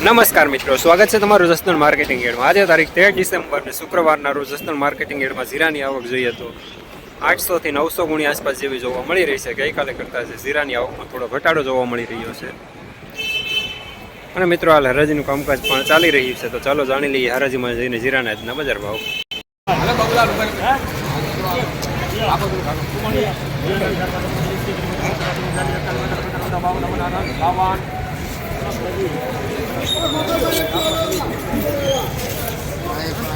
નમસ્કાર મિત્રો, સ્વાગત છે તમારું જસનલ માર્કેટિંગ એડમાં. આજે તારીખ તેર ડિસેમ્બર ને શુક્રવારના રોજ જસનલ માર્કેટિંગ એડમાં જીરાની આવક જોઈએ તો આઠસોથી નવસો ગુણી આસપાસ જેવી જોવા મળી રહી છે. ગઈકાલે કરતાં છે જીરાની આવકમાં થોડો ઘટાડો જોવા મળી રહ્યો છે. અને મિત્રો, હાલ હરાજીનું કામકાજ પણ ચાલી રહ્યું છે. તો ચાલો જાણી લઈએ હરાજીમાં જઈને જીરાના આજના બજાર ભાવ.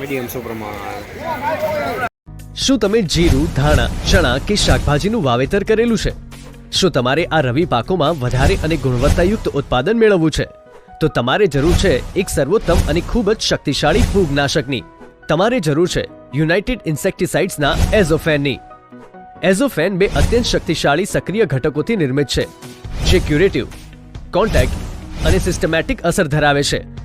મીડિયમ સુપ્રમાણ શું તમે જીરું, ધાણા, ચણા કે શાકભાજીનું વાવેતર કરેલું છે? શું તમારે આ રવિ પાકોમાં વધારે અને ગુણવત્તાયુક્ત ઉત્પાદન મેળવવું છે? તો તમારે જરૂર છે એક સર્વોત્તમ અને ખૂબ જ શક્તિશાળી ફૂગનાશકની. તમારે જરૂર છે યુનાઇટેડ ઇન્સેક્ટિસાઇડ્સના એઝોફેનની. એઝોફેન બે અત્યંત શક્તિશાળી સક્રિય ઘટકોથી નિર્મિત છે, જે ક્યુરેટિવ, કોન્ટેક્ટ અને સિસ્ટમેટિક અસર ધરાવે છે.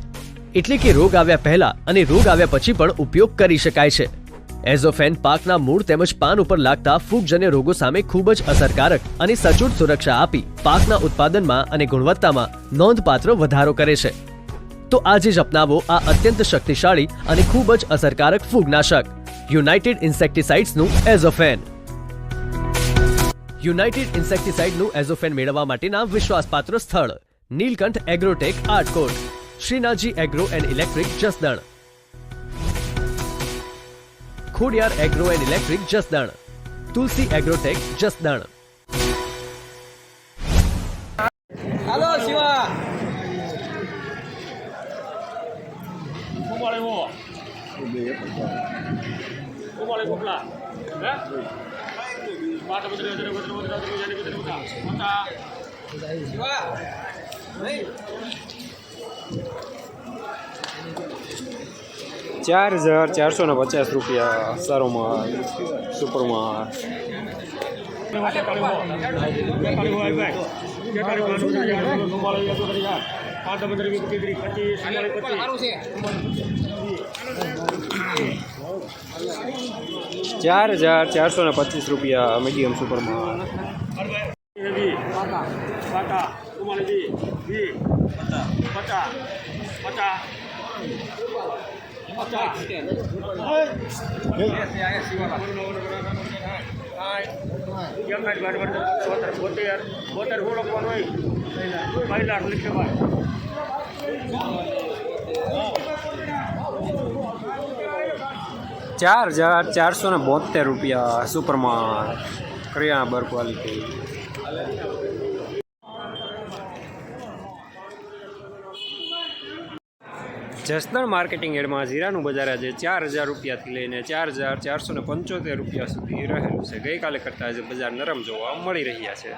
એટલે કે રોગ આવ્યા પહેલા અને રોગ આવ્યા પછી પણ ઉપયોગ કરી શકાય છે. એઝોફેન પાકના મૂળ તેમજ પાન ઉપર લાગતા ફૂગજન્ય રોગો સામે ખૂબ જ અસરકારક અને સચોટ સુરક્ષા આપી પાકના ઉત્પાદનમાં અને ગુણવત્તામાં નોંધપાત્ર વધારો કરે છે. તો આજે જ અપનાવો આ અત્યંત શક્તિશાળી અને ખૂબ જ અસરકારક ફૂગનાશક, યુનાઇટેડ ઇન્સેક્ટિસાઇડ્સનું એઝોફેન. યુનાઇટેડ ઇન્સેક્ટિસાઇડનું એઝોફેન મેળવવા માટેના વિશ્વાસપાત્ર સ્થળ, Nilkanth agrotech Atkot Shrinaji agro and electric Jasdan Khodiyar agro and electric Jasdan Tulsi agrotech Jasdan હાલો શિવા ચુમ્માળી ઓ ચુમ્માળી કોકલા હે પાટ બધરે બધરે બધરે બધરે બધરે જાની બધરે બધા મોટા શિવા નહીં ચાર હજાર ચારસો ને પચાસ રૂપિયા સારોમાં, સુપરમાં. ચાર હજાર ચારસો ને પચીસ રૂપિયા મીડિયમ સુપરમાં. પચાસ પચાસ પચાસ કેમ ના ગાડી પર બોતેર બોતેર બોતેર હું લખવાનું હોય પહેલા લીખે ભાઈ ચાર હજાર ચારસો ને બોતેર રૂપિયા સુપરમાં કરિયાણા બર ક્વોલિટી જસદણ માર્કેટિંગ એડમાં જીરાનું બજાર આજે ચાર હજાર રૂપિયાથી લઈને ચાર હજાર ચારસો પંચોતેર રૂપિયા સુધી રહેલું છે. ગઈકાલે કરતાં આજે બજાર નરમ જોવા મળી રહ્યા છે.